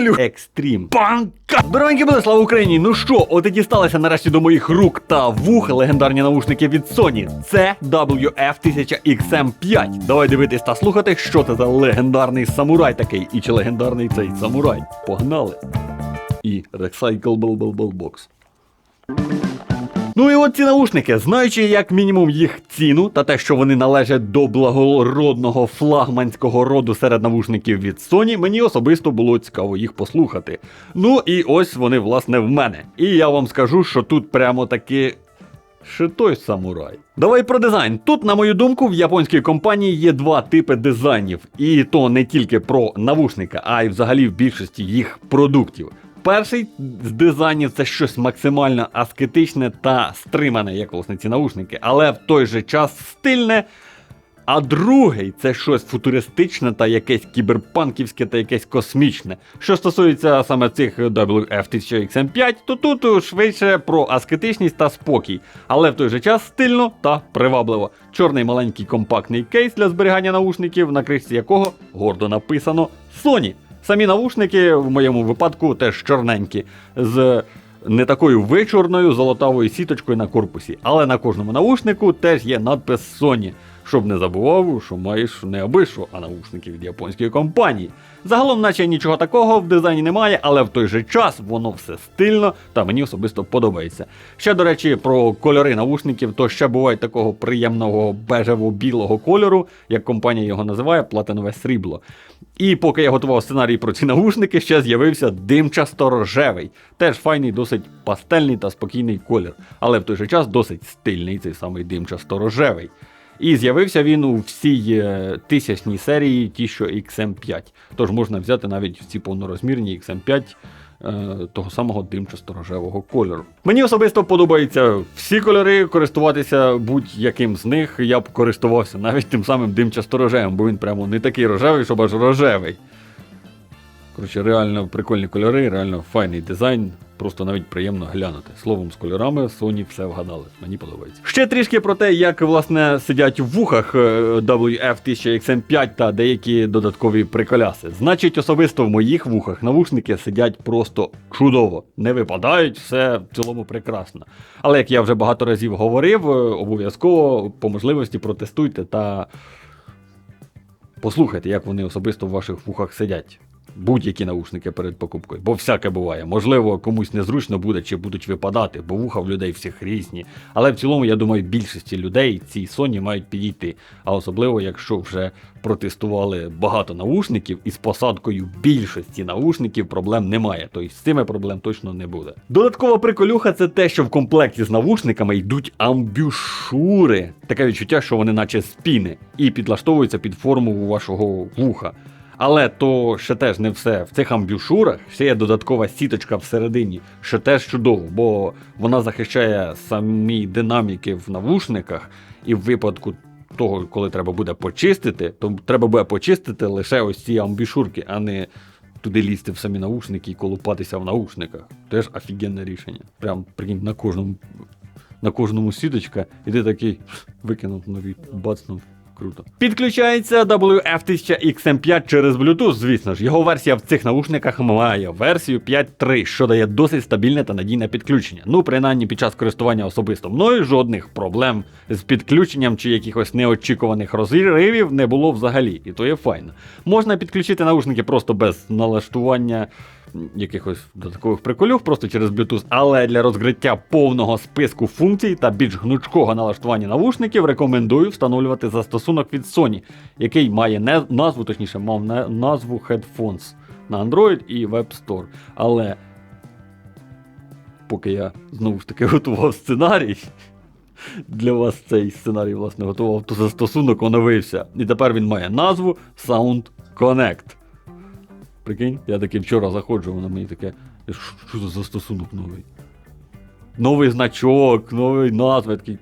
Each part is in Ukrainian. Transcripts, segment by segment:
Аблю Екстрім. Банка! Здоровенькі були, слава Україні! Ну що, от і дісталися нарешті до моїх рук та вух легендарні наушники від Sony. Це WF-1000XM5. Давай дивитись та слухати, що це за легендарний самурай такий, і чи легендарний цей самурай. Погнали! І Recyclable Box. Ну і от ці наушники, знаючи як мінімум їх ціну та те, що вони належать до благородного флагманського роду серед навушників від Sony, мені особисто було цікаво їх послухати. Ну і ось вони, власне, в мене. І я вам скажу, що тут прямо таки. Шитой самурай. Давай про дизайн. Тут, на мою думку, в японській компанії є два типи дизайнів, і то не тільки про навушника, а й взагалі в більшості їх продуктів. Перший з дизайнів це щось максимально аскетичне та стримане, як власне ці наушники, але в той же час стильне. А другий це щось футуристичне та якесь кіберпанківське та якесь космічне. Що стосується саме цих WF-1000XM5, то тут швидше про аскетичність та спокій, але в той же час стильно та привабливо. Чорний маленький компактний кейс для зберігання наушників, на кришці якого гордо написано Sony. Самі наушники в моєму випадку теж чорненькі, з не такою вичорною золотавою сіточкою на корпусі. Але на кожному наушнику теж є надпис Sony, щоб не забував, що маєш не аби а наушники від японської компанії. Загалом, наче нічого такого в дизайні немає, але в той же час воно все стильно та мені особисто подобається. Ще, до речі, про кольори наушників, то ще бувають такого приємного бежево-білого кольору, як компанія його називає, платинове срібло. І поки я готував сценарій про ці наушники, ще з'явився димчасто-рожевий. Теж файний, досить пастельний та спокійний колір, але в той же час досить стильний цей самий димчасто-рожевий. І з'явився він у всій е, тисячній серії, ті, що XM5. Тож можна взяти навіть ці повнорозмірні XM5 е, того самого димчасто-рожевого кольору. Мені особисто подобаються всі кольори, користуватися будь-яким з них я б користувався навіть тим самим димчасто-рожевим, бо він прямо не такий рожевий, щоб аж рожевий. Коротше, реально прикольні кольори, реально файний дизайн. Просто навіть приємно глянути. Словом, з кольорами Sony все вгадали. Мені подобається. Ще трішки про те, як власне сидять в вухах е, WF-1000XM5 та деякі додаткові приколяси. Значить, особисто в моїх вухах навушники сидять просто чудово, не випадають, все в цілому прекрасно. Але як я вже багато разів говорив, е, обов'язково по можливості протестуйте та послухайте, як вони особисто в ваших вухах сидять. Будь-які наушники перед покупкою, бо всяке буває. Можливо, комусь незручно буде чи будуть випадати, бо вуха в людей всіх різні. Але в цілому, я думаю, більшості людей ці Sony мають підійти. А особливо, якщо вже протестували багато наушників, і з посадкою більшості наушників проблем немає. Тобто з цими проблем точно не буде. Додаткова приколюха це те, що в комплекті з навушниками йдуть амбюшури. Таке відчуття, що вони наче спіни, і підлаштовуються під форму вашого вуха. Але то ще теж не все. В цих амбюшурах ще є додаткова сіточка всередині, що теж чудово, бо вона захищає самі динаміки в навушниках, і в випадку того, коли треба буде почистити, то треба буде почистити лише ось ці амбішурки, а не туди лізти в самі наушники і колупатися в наушниках. Теж офігенне рішення. Прям прикинь, на кожному на кожному сіточка, і ти такий викинув нові, бацнув. Круто. Підключається WF-1000XM5 через Bluetooth, звісно ж. Його версія в цих наушниках має версію 5.3, що дає досить стабільне та надійне підключення. Ну, принаймні під час користування особисто мною жодних проблем з підключенням чи якихось неочікуваних розривів не було взагалі, і то є файно. Можна підключити наушники просто без налаштування якихось додаткових приколів просто через Bluetooth, але для розкриття повного списку функцій та більш гнучкого налаштування навушників рекомендую встановлювати застосунок від Sony, який має не назву, точніше, мав не назву Headphones на Android і Web Store. Але поки я знову ж таки готував сценарій. Для вас цей сценарій, власне, готував, то застосунок оновився. І тепер він має назву Sound Connect. Прикинь, я таки вчора заходжу, воно мені таке. Що, що за застосунок новий? Новий значок, новий назва. Такий.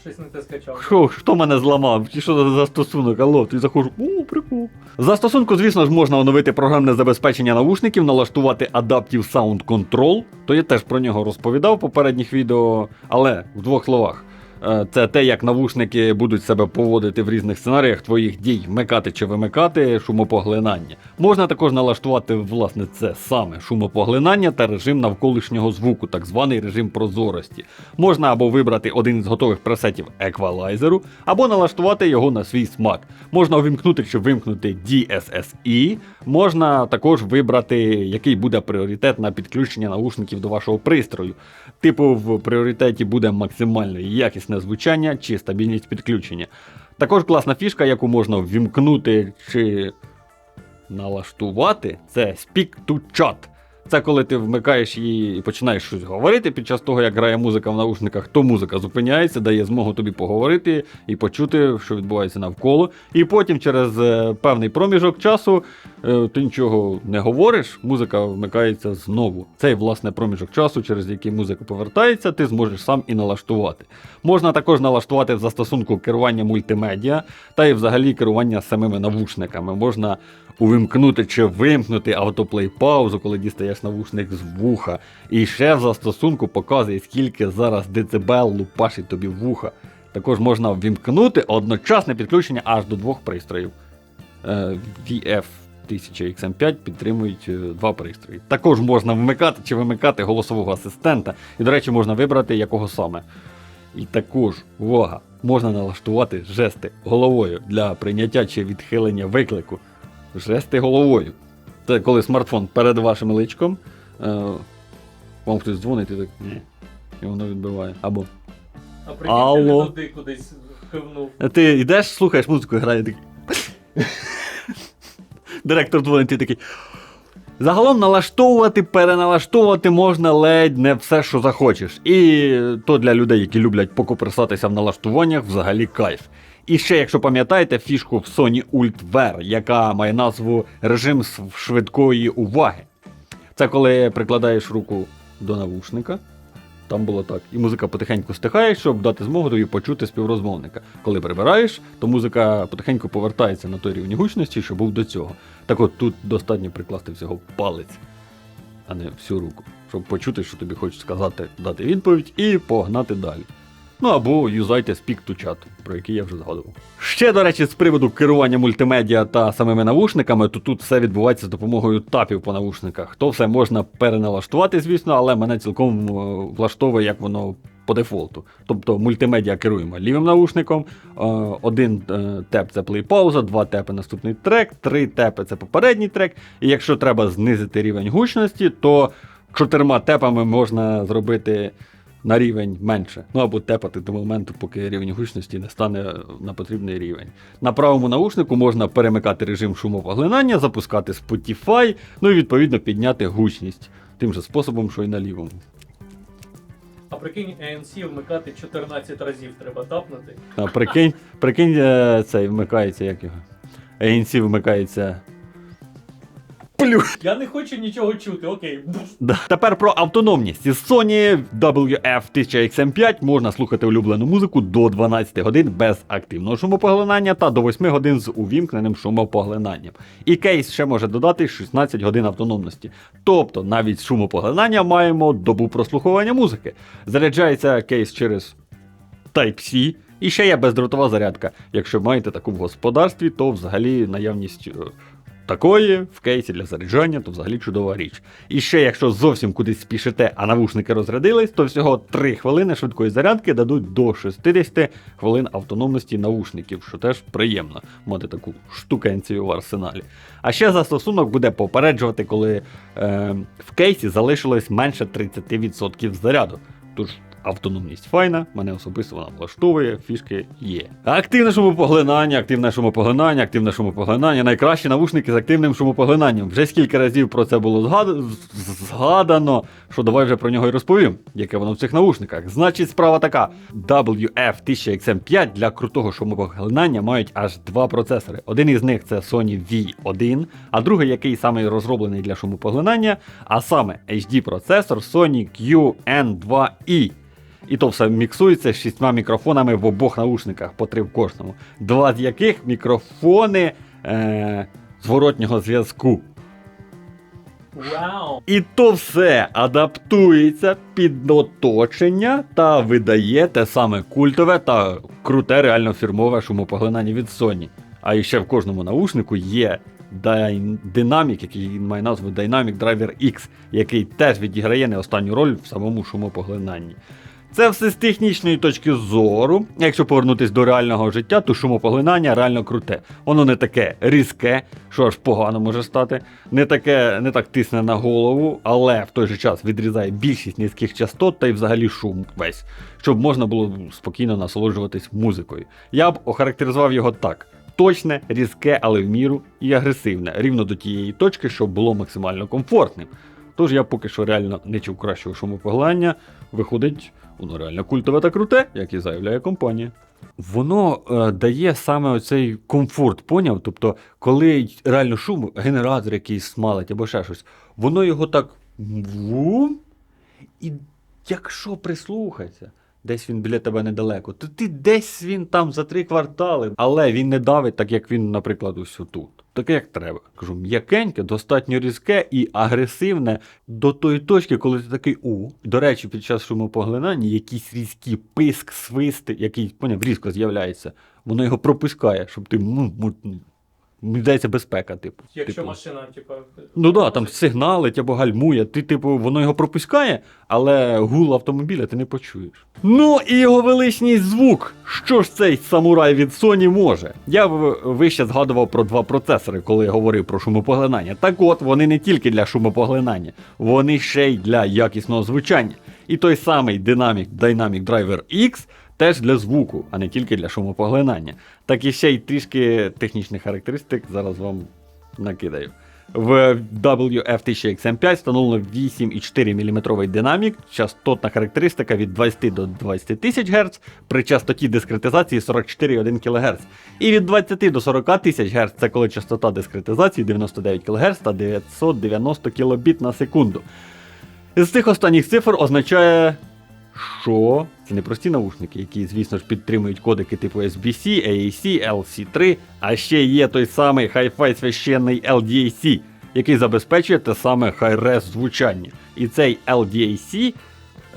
Щось не те скачав. Що, хто мене зламав? Чи що за застосунок? Алло, ти заходжу. О, прикол. В застосунку, звісно ж, можна оновити програмне забезпечення навушників, налаштувати Adaptive Sound Control. То я теж про нього розповідав в попередніх відео, але в двох словах. Е, Це те, як навушники будуть себе поводити в різних сценаріях твоїх дій, вмикати чи вимикати шумопоглинання. Можна також налаштувати власне це саме шумопоглинання та режим навколишнього звуку, так званий режим прозорості. Можна або вибрати один із готових пресетів еквалайзеру, або налаштувати його на свій смак. Можна увімкнути чи вимкнути DSSI, можна також вибрати, який буде пріоритет на підключення наушників до вашого пристрою. Типу, в пріоритеті буде максимально якісне звучання чи стабільність підключення. Також класна фішка, яку можна ввімкнути чи налаштувати, це Speak to Chat. Це коли ти вмикаєш її і починаєш щось говорити під час того, як грає музика в наушниках, то музика зупиняється, дає змогу тобі поговорити і почути, що відбувається навколо. І потім через е, певний проміжок часу е, ти нічого не говориш, музика вмикається знову. Цей власне проміжок часу, через який музика повертається, ти зможеш сам і налаштувати. Можна також налаштувати в застосунку керування мультимедіа та і взагалі керування самими навушниками. Можна увімкнути чи вимкнути автоплей паузу, коли дістаєш навушник з вуха. І ще в застосунку показує, скільки зараз децибел лупашить тобі вуха. Також можна ввімкнути одночасне підключення аж до двох пристроїв. Е, VF 1000 XM5 підтримують е, два пристрої. Також можна вмикати чи вимикати голосового асистента. І, до речі, можна вибрати якого саме. І також, увага, можна налаштувати жести головою для прийняття чи відхилення виклику. Жести головою. Це коли смартфон перед вашим личком, е, вам хтось дзвонить і так. Ні. І воно відбиває. Або А прикинь, ти Алло. не туди кудись хивнув. ти йдеш, слухаєш музику, грає такий. Директор дзвонить, ти такий. Загалом налаштовувати, переналаштовувати можна ледь не все, що захочеш. І то для людей, які люблять покуперсатися в налаштуваннях, взагалі кайф. І ще, якщо пам'ятаєте, фішку в Sony Ult VR, яка має назву режим швидкої уваги. Це коли прикладаєш руку до навушника. Там було так. І музика потихеньку стихає, щоб дати змогу тобі почути співрозмовника. Коли прибираєш, то музика потихеньку повертається на той рівень гучності, що був до цього. Так от тут достатньо прикласти всього палець, а не всю руку, щоб почути, що тобі хочуть сказати, дати відповідь і погнати далі. Ну або юзайте Speak to Chat, про який я вже згадував. Ще, до речі, з приводу керування мультимедіа та самими навушниками, то тут все відбувається з допомогою тапів по навушниках. То все можна переналаштувати, звісно, але мене цілком е, влаштовує, як воно по дефолту. Тобто мультимедіа керуємо лівим навушником, е, один е, теп це плей-пауза, два тепи наступний трек, три тепи це попередній трек. І якщо треба знизити рівень гучності, то чотирма тепами можна зробити на рівень менше. Ну або тепати до моменту, поки рівень гучності не стане на потрібний рівень. На правому наушнику можна перемикати режим шумопоглинання, запускати Spotify, ну і відповідно підняти гучність тим же способом, що й на лівому. А прикинь, ANC вмикати 14 разів треба тапнути. А прикинь, прикинь, е, цей вмикається, як його. ANC вмикається. Плю. Я не хочу нічого чути, окей. Да. Тепер про автономність. Із Sony WF-1000XM5 можна слухати улюблену музику до 12 годин без активного шумопоглинання та до 8 годин з увімкненим шумопоглинанням. І кейс ще може додати 16 годин автономності. Тобто навіть з шумопоглинання маємо добу прослуховування музики. Заряджається кейс через Type-C. І ще є бездротова зарядка. Якщо маєте таку в господарстві, то взагалі наявність е, такої в кейсі для заряджання, то взагалі чудова річ. І ще, якщо зовсім кудись спішите, а навушники розрядились, то всього 3 хвилини швидкої зарядки дадуть до 60 хвилин автономності навушників, що теж приємно мати таку штукенцію в арсеналі. А ще застосунок буде попереджувати, коли е, в кейсі залишилось менше 30% заряду. Тож автономність файна, мене особисто вона влаштовує, фішки є. Активне шумопоглинання, активне шумопоглинання, активне шумопоглинання. Найкращі навушники з активним шумопоглинанням. Вже скільки разів про це було згад... згадано, що давай вже про нього і розповім, яке воно в цих навушниках. Значить, справа така: WF-1000XM5 для крутого шумопоглинання мають аж два процесори. Один із них це Sony V1, а другий, який саме розроблений для шумопоглинання, а саме HD-процесор Sony QN2E. І то все міксується з шістьма мікрофонами в обох наушниках, по три в кожному. Два з яких мікрофони е, зворотнього зв'язку. Вау! І то все адаптується під оточення та видає те саме культове та круте реально фірмове шумопоглинання від Sony. А ще в кожному наушнику є динамік, який має назву Dynamic Driver X, який теж відіграє не останню роль в самому шумопоглинанні. Це все з технічної точки зору. Якщо повернутися до реального життя, то шумопоглинання реально круте. Воно не таке різке, що аж погано може стати, не таке, не так тисне на голову, але в той же час відрізає більшість низьких частот та й взагалі шум весь, щоб можна було спокійно насолоджуватись музикою. Я б охарактеризував його так: точне, різке, але в міру і агресивне, рівно до тієї точки, щоб було максимально комфортним. Тож я поки що реально не чув кращого шумопоглинання, виходить, воно реально культове та круте, як і заявляє компанія. Воно е, дає саме оцей комфорт, поняв? Тобто, коли реально шум, генератор якийсь смалить або ще щось, воно його так вум, і якщо прислухатися, десь він біля тебе недалеко, то ти десь він там за три квартали, але він не давить, так як він, наприклад, ось тут. Таке як треба. Кажу, м'якеньке, достатньо різке і агресивне до тої точки, коли ти такий у. До речі, під час шумопоглинання якийсь різкий писк, свист, який поняв, різко з'являється, воно його пропускає, щоб ти ну, мені здається, безпека, типу. Якщо типу. машина, типа. Ну да, там сигналить або гальмує. Ти, типу, воно його пропускає, але гул автомобіля ти не почуєш. Ну і його величність звук. Що ж цей самурай від Sony може? Я вище згадував про два процесори, коли я говорив про шумопоглинання. Так от, вони не тільки для шумопоглинання, вони ще й для якісного звучання. І той самий Dynamic Dynamic Driver X теж для звуку, а не тільки для шумопоглинання. Так і ще й трішки технічних характеристик зараз вам накидаю. В WF1000XM5 встановлено 8,4 мм динамік, частотна характеристика від 20 до 20 тисяч Гц при частоті дискретизації 44,1 кГц. І від 20 до 40 тисяч Гц це коли частота дискретизації 99 кГц та 990 кбіт на секунду. З цих останніх цифр означає, що це не прості наушники, які, звісно ж, підтримують кодеки типу SBC, AAC, LC3, а ще є той самий Hi-Fi священний LDAC, який забезпечує те саме Hi-Res звучання. І цей LDAC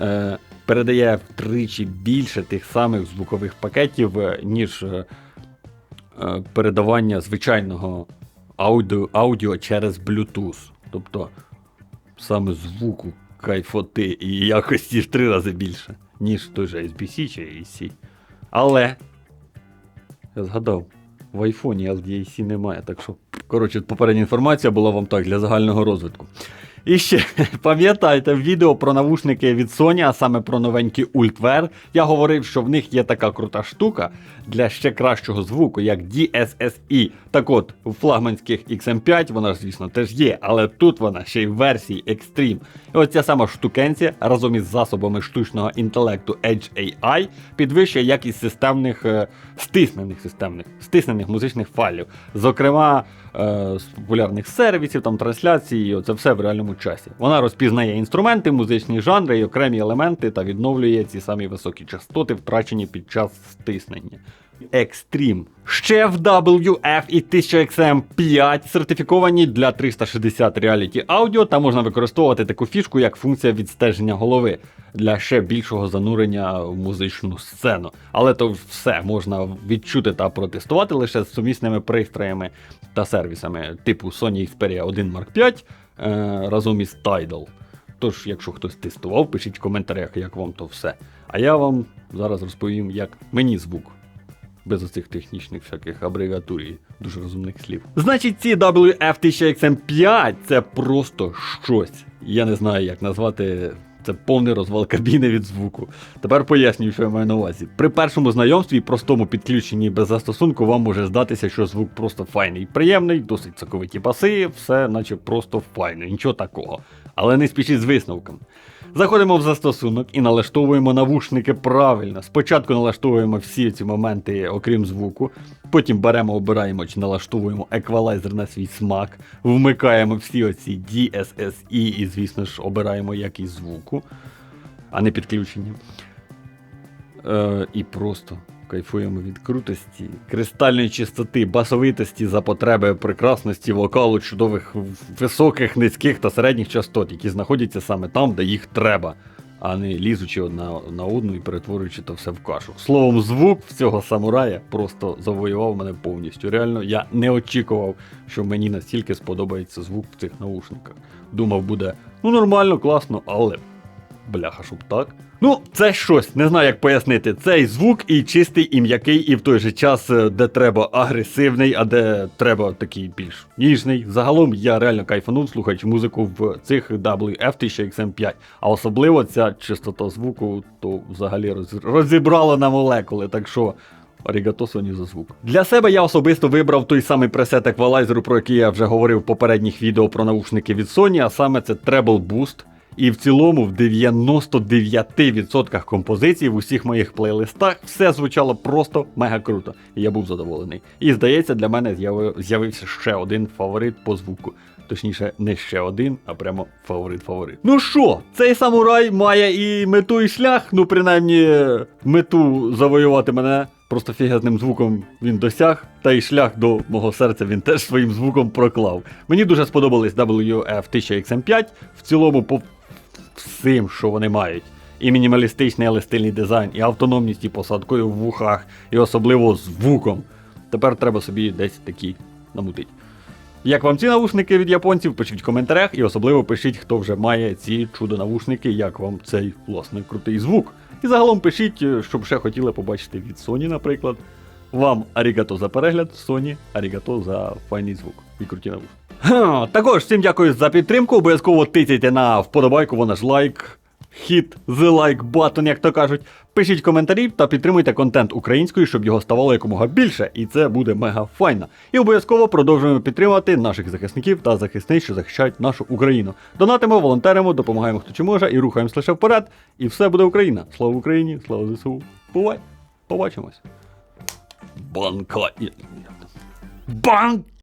е, передає втричі більше тих самих звукових пакетів, е, ніж е, е, передавання звичайного аудіо, аудіо через Bluetooth. Тобто саме звуку, кайфоти і якості в три рази більше, ніж той же SBC чи AC. Але я згадав, в айфоні LDAC немає, так що, коротше, попередня інформація була вам так для загального розвитку. І ще пам'ятайте, в відео про навушники від Sony, а саме про новенькі Ultwear, я говорив, що в них є така крута штука для ще кращого звуку, як DSSE. Так от, у флагманських XM5 вона звісно, теж є, але тут вона ще й в версії Extreme. І оця сама штукенція разом із засобами штучного інтелекту Edge AI підвищує якість системних е, стиснених системних стиснених музичних файлів. Зокрема, з популярних сервісів, там трансляції, це все в реальному часі. Вона розпізнає інструменти, музичні жанри і окремі елементи та відновлює ці самі високі частоти, втрачені під час стиснення. Extreme. Ще в WF і 1000XM5 сертифіковані для 360 Reality Audio та можна використовувати таку фішку, як функція відстеження голови для ще більшого занурення в музичну сцену. Але то все можна відчути та протестувати лише з сумісними пристроями та сервісами, типу Sony Xperia 1 Mark 5 е, разом із Tidal. Тож, якщо хтось тестував, пишіть в коментарях, як вам то все. А я вам зараз розповім, як мені звук без оцих технічних всяких абревіатур і дуже розумних слів. Значить, ці WF1000XM5 це просто щось. Я не знаю, як назвати. Це повний розвал кабіни від звуку. Тепер пояснюю, що я маю на увазі. При першому знайомстві і простому підключенні без застосунку вам може здатися, що звук просто файний і приємний, досить соковиті баси, все наче просто файно, нічого такого. Але не спішіть з висновком. Заходимо в застосунок і налаштовуємо навушники правильно. Спочатку налаштовуємо всі ці моменти, окрім звуку. Потім беремо, обираємо чи налаштовуємо еквалайзер на свій смак, вмикаємо всі оці DSSE і, звісно ж, обираємо якість звуку, а не підключення. Е, і просто Кайфуємо від крутості, кристальної чистоти, басовитості за потреби прекрасності вокалу, чудових високих, низьких та середніх частот, які знаходяться саме там, де їх треба, а не лізучи одна на одну і перетворюючи то все в кашу. Словом, звук цього самурая просто завоював мене повністю. Реально, я не очікував, що мені настільки сподобається звук в цих наушниках. Думав, буде ну нормально, класно, але Бляха, щоб так. Ну, це щось, не знаю, як пояснити. Цей звук і чистий, і м'який, і в той же час, е, де треба агресивний, а де треба такий більш ніжний. Загалом я реально кайфанув, слухаючи музику в цих WF-1000XM5. А особливо ця чистота звуку, то взагалі роз- розібрала на молекули. Так що. Арігато Sony за звук. Для себе я особисто вибрав той самий пресет еквалайзеру, про який я вже говорив в попередніх відео про наушники від Sony, а саме це Treble Boost. І в цілому в 99% композицій в усіх моїх плейлистах все звучало просто мега круто. І я був задоволений. І здається, для мене з'яви- з'явився ще один фаворит по звуку. Точніше, не ще один, а прямо фаворит-фаворит. Ну що, цей самурай має і мету, і шлях, ну принаймні мету завоювати мене. Просто фігетним звуком він досяг, та й шлях до мого серця він теж своїм звуком проклав. Мені дуже сподобались WF-1000XM5 в цілому по всім, що вони мають. І мінімалістичний, але стильний дизайн, і автономність, і посадкою в вухах, і особливо звуком. Тепер треба собі десь такі намутити. Як вам ці навушники від японців, пишіть в коментарях і особливо пишіть, хто вже має ці чудо-навушники, як вам цей власне крутий звук. І загалом пишіть, е, щоб ще хотіли побачити від Sony, наприклад. Вам арігато за перегляд, Sony, арігато за файний звук і круті навушники. Також всім дякую за підтримку. Обов'язково тицяйте на вподобайку, вона ж лайк. Хіт the like button, як то кажуть. Пишіть коментарі та підтримуйте контент українською, щоб його ставало якомога більше, і це буде мега файно. І обов'язково продовжуємо підтримувати наших захисників та захисниць, що захищають нашу Україну. Донатимо, волонтеримо, допомагаємо хто чи може і рухаємось лише вперед. І все буде Україна. Слава Україні, слава ЗСУ. Бувай! Побачимось. Банка. Банк.